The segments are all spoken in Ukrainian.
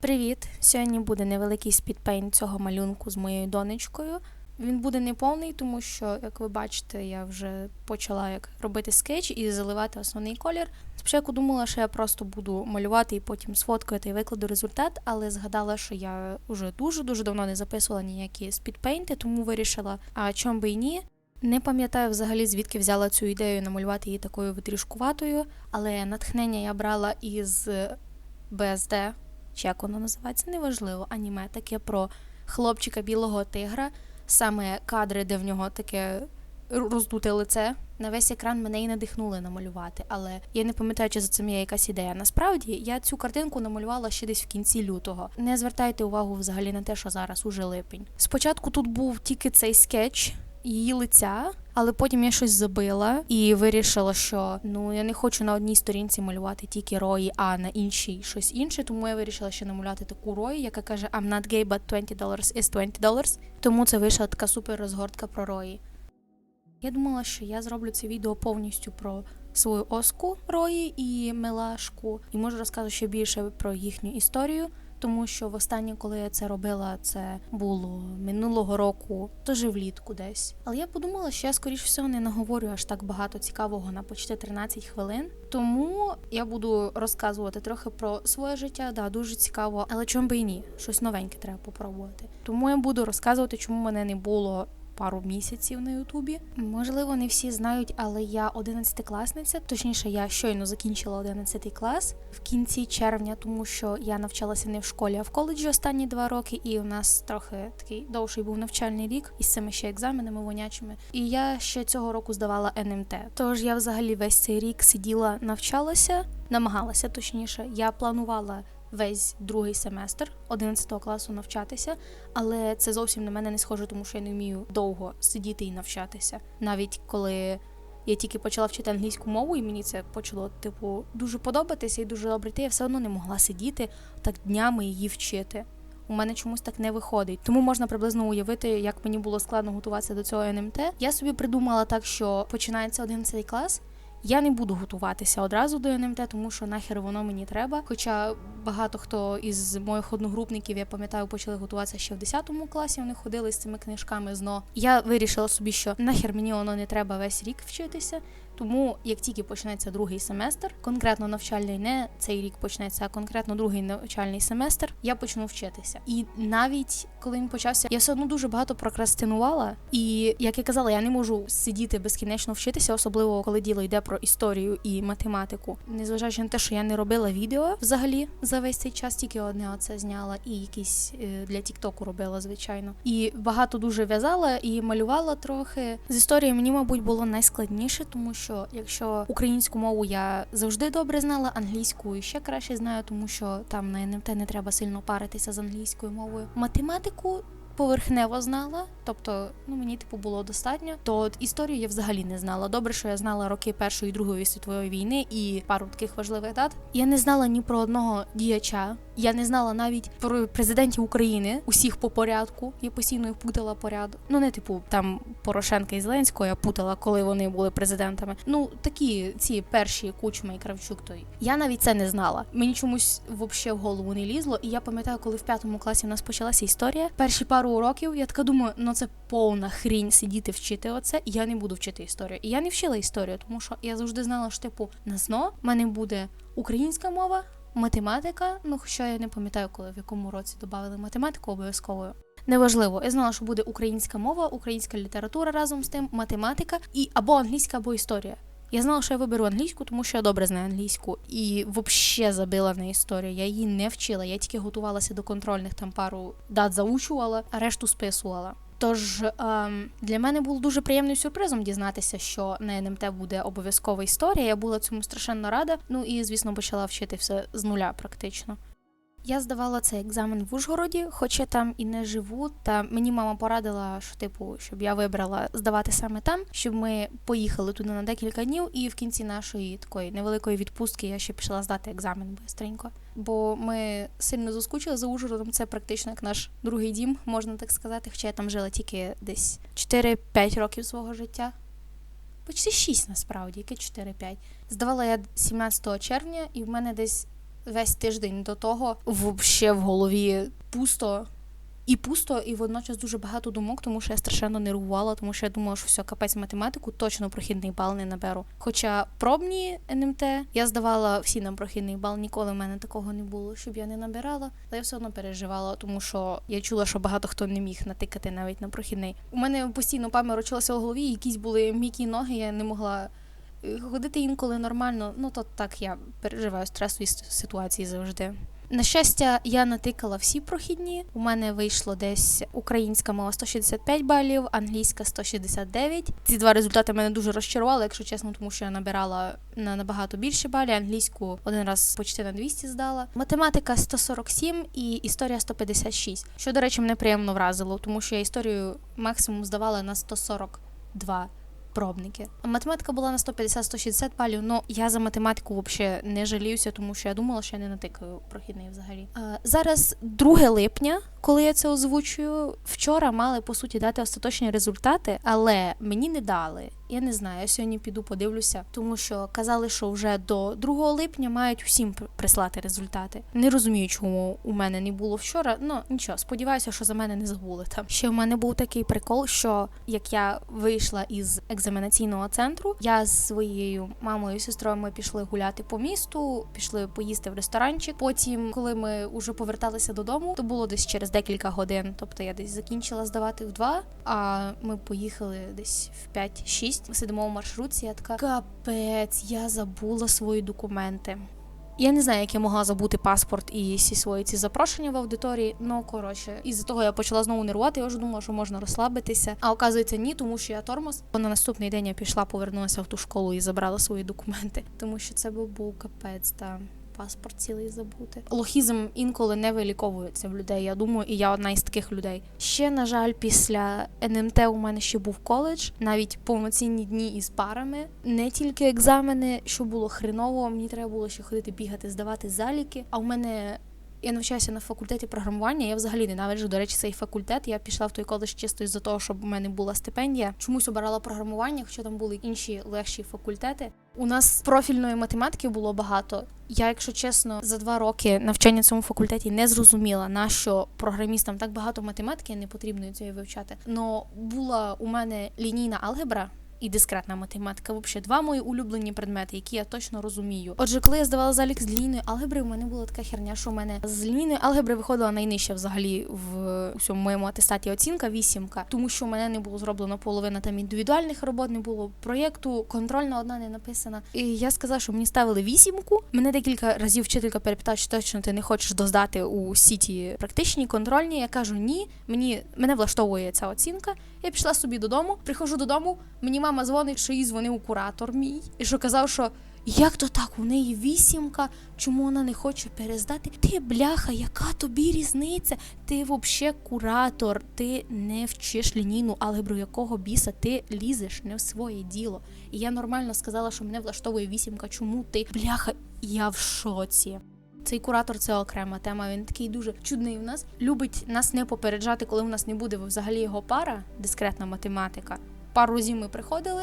Привіт! Сьогодні буде невеликий спідпейнт цього малюнку з моєю донечкою. Він буде неповний, тому що, як ви бачите, я вже почала як робити скетч і заливати основний колір. Спочатку думала, що я просто буду малювати і потім сфоткаю та й викладу результат, але згадала, що я вже дуже дуже давно не записувала ніякі спідпейнти, тому вирішила, а чом би і ні. Не пам'ятаю взагалі, звідки взяла цю ідею намалювати її такою витрішкуватою, але натхнення я брала із БСД, чи як воно називається, неважливо, аніме таке про хлопчика білого тигра, саме кадри, де в нього таке роздуте лице. На весь екран мене і надихнули намалювати, але я не пам'ятаю, чи за цим є якась ідея. Насправді я цю картинку намалювала ще десь в кінці лютого. Не звертайте увагу взагалі на те, що зараз уже липень. Спочатку тут був тільки цей скетч її лиця, але потім я щось забила і вирішила, що ну я не хочу на одній сторінці малювати тільки рої, а на іншій щось інше. Тому я вирішила ще намалювати таку рої, яка каже I'm not gay, but 20 dollars is 20 dollars. Тому це вийшла така супер розгортка про рої. Я думала, що я зроблю це відео повністю про свою оску Рої і Милашку, і можу розказати ще більше про їхню історію. Тому що востаннє, коли я це робила, це було минулого року, теж влітку десь. Але я подумала, що я скоріш всього не наговорю аж так багато цікавого на почти 13 хвилин. Тому я буду розказувати трохи про своє життя. Да, дуже цікаво, але чому би і ні? Щось новеньке треба попробувати. Тому я буду розказувати, чому мене не було пару місяців на Ютубі. Можливо, не всі знають, але я 11-класниця, точніше, я щойно закінчила 11 клас в кінці червня, тому що я навчалася не в школі, а в коледжі останні два роки, і у нас трохи такий довший був навчальний рік із цими ще екзаменами вонячими. І я ще цього року здавала НМТ. Тож я взагалі весь цей рік сиділа, навчалася, намагалася точніше. Я планувала весь другий семестр 11 класу навчатися, але це зовсім на мене не схоже, тому що я не вмію довго сидіти і навчатися. Навіть коли я тільки почала вчити англійську мову, і мені це почало типу дуже подобатися і дуже добре йти, я все одно не могла сидіти так днями її вчити. У мене чомусь так не виходить, тому можна приблизно уявити, як мені було складно готуватися до цього НМТ. Я собі придумала так, що починається 11 клас. Я не буду готуватися одразу до НМТ, тому що нахер воно мені треба. Хоча багато хто із моїх одногрупників, я пам'ятаю, почали готуватися ще в 10 класі. Вони ходили з цими книжками зно. Я вирішила собі, що нахер мені воно не треба весь рік вчитися. Тому як тільки почнеться другий семестр, конкретно навчальний не цей рік почнеться, а конкретно другий навчальний семестр, я почну вчитися. І навіть коли він почався, я все одно дуже багато прокрастинувала. І як я казала, я не можу сидіти безкінечно вчитися, особливо коли діло йде про історію і математику. Незважаючи на те, що я не робила відео взагалі за весь цей час, тільки одне оце зняла, і якісь е, для Тіктоку робила, звичайно. І багато дуже в'язала і малювала трохи. З історією мені, мабуть, було найскладніше, тому що якщо українську мову я завжди добре знала, англійську ще краще знаю, тому що там на НМТ не треба сильно паритися з англійською мовою. Математику поверхнево знала, тобто ну мені типу було достатньо. То історію я взагалі не знала. Добре, що я знала роки Першої і Другої світової війни і пару таких важливих дат. Я не знала ні про одного діяча. Я не знала навіть про президентів України, усіх по порядку. Я постійно їх путала порядок. Ну не типу там Порошенка і Зеленського я путала, коли вони були президентами. Ну такі ці перші Кучма і Кравчук. Той я навіть це не знала. Мені чомусь взагалі в голову не лізло. І я пам'ятаю, коли в п'ятому класі в нас почалася історія. Перші пару уроків я така думаю, ну це повна хрінь сидіти вчити оце. Я не буду вчити історію. І я не вчила історію, тому що я завжди знала, що типу на ЗНО мене буде українська мова. Математика, ну хоча я не пам'ятаю, коли в якому році додали математику обов'язковою. Неважливо, я знала, що буде українська мова, українська література разом з тим, математика і або англійська, або історія. Я знала, що я виберу англійську, тому що я добре знаю англійську і взагалі забила на історію. Я її не вчила. Я тільки готувалася до контрольних, там пару дат заучувала, а решту списувала. Тож ем, для мене було дуже приємним сюрпризом дізнатися, що на НМТ буде обов'язкова історія. Я була цьому страшенно рада. Ну і звісно почала вчити все з нуля практично. Я здавала цей екзамен в Ужгороді, хоча там і не живу. Та мені мама порадила, що типу, щоб я вибрала здавати саме там, щоб ми поїхали туди на декілька днів, і в кінці нашої такої невеликої відпустки я ще пішла здати екзамен бистренько. Бо ми сильно заскучили за Ужгородом. Це практично як наш другий дім, можна так сказати. Хоча я там жила тільки десь 4-5 років свого життя. Почти 6 насправді, яке 4-5. Здавала я 17 червня, і в мене десь весь тиждень до того вообще в голові пусто. І пусто, і водночас дуже багато думок, тому що я страшенно нервувала, тому що я думала, що все, капець математику, точно прохідний бал не наберу. Хоча пробні НМТ я здавала всі на прохідний бал, ніколи в мене такого не було, щоб я не набирала, але я все одно переживала, тому що я чула, що багато хто не міг натикати навіть на прохідний. У мене постійно пам'яталося в голові, якісь були м'які ноги, я не могла. Ходити інколи нормально, ну то так я переживаю стресові ситуації завжди. На щастя, я натикала всі прохідні. У мене вийшло десь українська мова 165 балів, англійська 169. Ці два результати мене дуже розчарували, якщо чесно, тому що я набирала на набагато більше балів. Англійську один раз почти на 200 здала. Математика 147 і історія 156. Що, до речі, мене приємно вразило, тому що я історію максимум здавала на 142 пробники. Математика була на 150-160 балів. Ну я за математику взагалі не жаліюся, тому що я думала, що я не натикаю прохідний взагалі. Зараз 2 липня, коли я це озвучую. Вчора мали по суті дати остаточні результати, але мені не дали. Я не знаю, я сьогодні піду подивлюся, тому що казали, що вже до 2 липня мають всім прислати результати. Не розумію, чому у мене не було вчора. Ну нічого, сподіваюся, що за мене не забули там. Ще в мене був такий прикол, що як я вийшла із екзаменаційного центру, я з своєю мамою і сестрою ми пішли гуляти по місту, пішли поїсти в ресторанчик. Потім, коли ми вже поверталися додому, то було десь через декілька годин. Тобто я десь закінчила здавати в два, а ми поїхали десь в 5-6. Ми сидимо в маршрутці. Я така капець, я забула свої документи. Я не знаю, як я могла забути паспорт і всі свої ці запрошення в аудиторії. Ну коротше, із-за того я почала знову нервувати. Я вже думала, що можна розслабитися. А оказується, ні, тому що я тормоз. На наступний день я пішла, повернулася в ту школу і забрала свої документи, тому що це був капець та. Паспорт цілий забути. Лохізм інколи не виліковується в людей. Я думаю, і я одна із таких людей. Ще, на жаль, після НМТ у мене ще був коледж, навіть повноцінні дні із парами, не тільки екзамени, що було хреново. Мені треба було ще ходити бігати, здавати заліки. А у мене я навчаюся на факультеті програмування. Я взагалі ненавиджу, до речі, цей факультет. Я пішла в той коледж чисто із-за того, щоб у мене була стипендія. Чомусь обирала програмування, хоча там були інші легші факультети. У нас профільної математики було багато. Я, якщо чесно, за два роки навчання в цьому факультеті не зрозуміла, на що програмістам так багато математики не потрібно цієї вивчати. Но була у мене лінійна алгебра. І дискретна математика, взагалі два мої улюблені предмети, які я точно розумію. Отже, коли я здавала залік з лінійної алгебри, у мене була така херня, що у мене з лінійної алгебри виходила найнижча взагалі в усьому моєму атестаті оцінка вісімка, тому що у мене не було зроблено половина там індивідуальних робот, не було проєкту, контрольна одна не написана. І я сказала, що мені ставили вісімку. Мене декілька разів вчителька перепитала, чи точно ти не хочеш доздати у сіті практичні контрольні. Я кажу, ні, мені мене влаштовує ця оцінка. Я пішла собі додому, приходжу додому, мені мама дзвонить, що їй дзвонив куратор мій, і що казав, що як то так, у неї вісімка, чому вона не хоче перездати? Ти бляха, яка тобі різниця? Ти взагалі куратор, ти не вчиш лінійну алгебру, якого біса ти лізеш не в своє діло. І я нормально сказала, що мене влаштовує вісімка. Чому ти бляха? Я в шоці. Цей куратор це окрема тема. Він такий дуже чудний в нас. Любить нас не попереджати, коли у нас не буде взагалі його пара, дискретна математика. Пару разів ми приходили,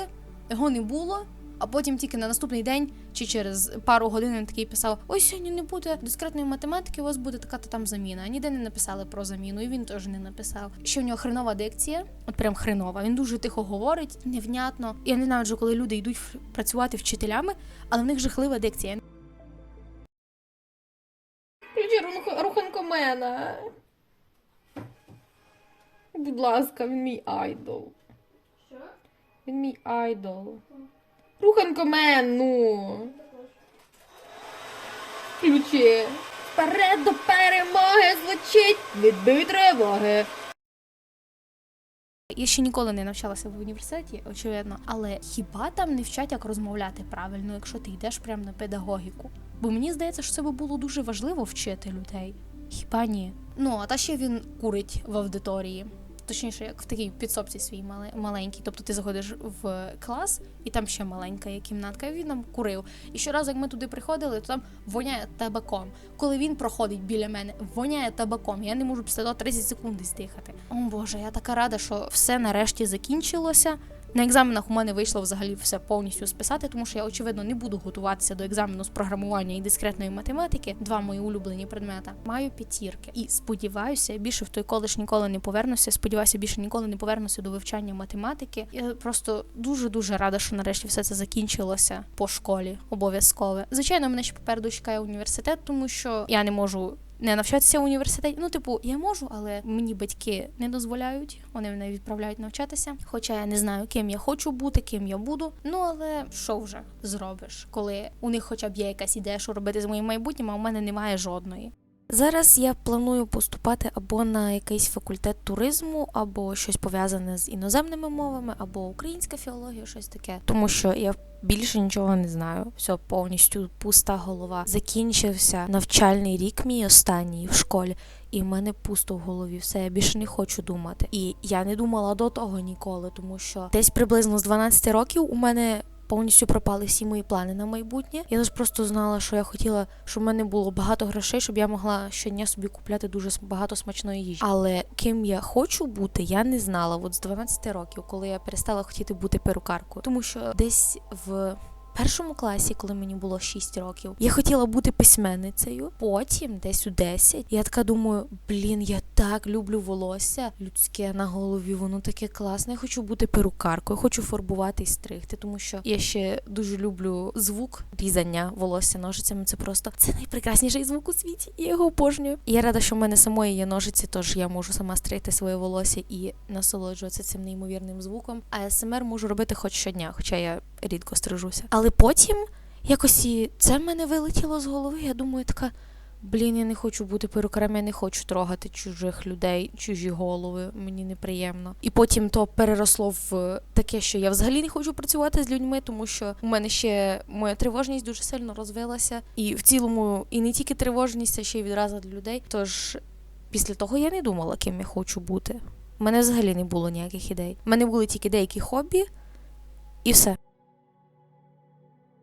його не було. А потім тільки на наступний день чи через пару годин він такий писав: ось сьогодні не буде дискретної математики, у вас буде така то там заміна. Ніде не написали про заміну, і він теж не написав. Ще в нього хренова дикція, от прям хренова. Він дуже тихо говорить, невнятно. Я ненавиджу, коли люди йдуть працювати вчителями, але в них жахлива дикція. Руханкомена. Будь ласка, він мій айдол. Він мій айдол. Руханкомен, ну. Включи. Вперед до перемоги звучить відбий тривоги. Я ще ніколи не навчалася в університеті, очевидно, але хіба там не вчать, як розмовляти правильно, якщо ти йдеш прямо на педагогіку? Бо мені здається, що це би було дуже важливо вчити людей. Хіба ні? Ну, а та ще він курить в аудиторії. Точніше, як в такій підсобці свій мале- маленький. Тобто ти заходиш в клас, і там ще маленька є кімнатка, і він нам курив. І щоразу, як ми туди приходили, то там воняє табаком. Коли він проходить біля мене, воняє табаком. Я не можу після того 30 секунд здихати. О Боже, я така рада, що все нарешті закінчилося. На екзаменах у мене вийшло взагалі все повністю списати, тому що я очевидно не буду готуватися до екзамену з програмування і дискретної математики. Два мої улюблені предмета. Маю п'ятірки і сподіваюся, більше в той коледж ніколи не повернуся. Сподіваюся, більше ніколи не повернуся до вивчання математики. Я просто дуже дуже рада, що нарешті все це закінчилося по школі. Обов'язкове. Звичайно, мене ще попереду чекає університет, тому що я не можу не навчатися в університеті. Ну, типу, я можу, але мені батьки не дозволяють. Вони мене відправляють навчатися. Хоча я не знаю, ким я хочу бути, ким я буду. Ну але що вже зробиш, коли у них хоча б є якась ідея, що робити з моїм майбутнім, а у мене немає жодної. Зараз я планую поступати або на якийсь факультет туризму, або щось пов'язане з іноземними мовами, або українська філологія, щось таке. Тому що я більше нічого не знаю. Все повністю пуста голова. Закінчився навчальний рік мій останній в школі, і в мене пусто в голові. Все, я більше не хочу думати. І я не думала до того ніколи, тому що десь приблизно з 12 років у мене. Повністю пропали всі мої плани на майбутнє. Я лише просто знала, що я хотіла, щоб в мене було багато грошей, щоб я могла щодня собі купляти дуже багато смачної їжі. Але ким я хочу бути, я не знала. От з 12 років, коли я перестала хотіти бути перукаркою, тому що десь в першому класі, коли мені було 6 років, я хотіла бути письменницею. Потім, десь у 10, я така думаю: блін, я так люблю волосся людське на голові, воно таке класне. Я хочу бути перукаркою, хочу фарбувати і стригти, тому що я ще дуже люблю звук різання волосся ножицями. Це просто це найпрекрасніший звук у світі. Я його обожнюю. І я рада, що в мене самої є ножиці, тож я можу сама стригти своє волосся і насолоджуватися цим неймовірним звуком. А СМР можу робити хоч щодня, хоча я рідко стрижуся. Але потім якось і це в мене вилетіло з голови. Я думаю, така. Блін, я не хочу бути перукарем, я не хочу трогати чужих людей, чужі голови. Мені неприємно. І потім то переросло в таке, що я взагалі не хочу працювати з людьми, тому що у мене ще моя тривожність дуже сильно розвилася. І в цілому, і не тільки тривожність, а ще й відразу для людей. Тож після того я не думала, ким я хочу бути. У мене взагалі не було ніяких ідей. У мене були тільки деякі хобі, і все.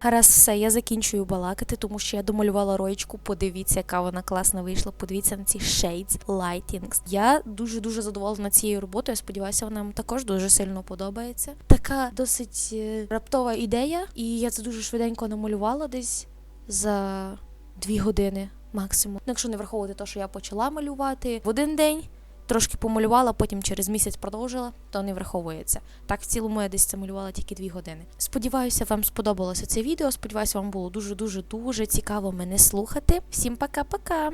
Гаразд, все, я закінчую балакати, тому що я домалювала роєчку. Подивіться, яка вона класна вийшла. Подивіться на ці shades, lightings. Я дуже дуже задоволена цією роботою. Я сподіваюся, вона вам також дуже сильно подобається. Така досить е, раптова ідея, і я це дуже швиденько намалювала десь за дві години максимум. Ну, Якщо не враховувати те, що я почала малювати в один день. Трошки помалювала, потім через місяць продовжила, то не враховується. Так, в цілому я десь це малювала тільки дві години. Сподіваюся, вам сподобалося це відео. Сподіваюся, вам було дуже дуже дуже цікаво мене слухати. Всім пока-пока!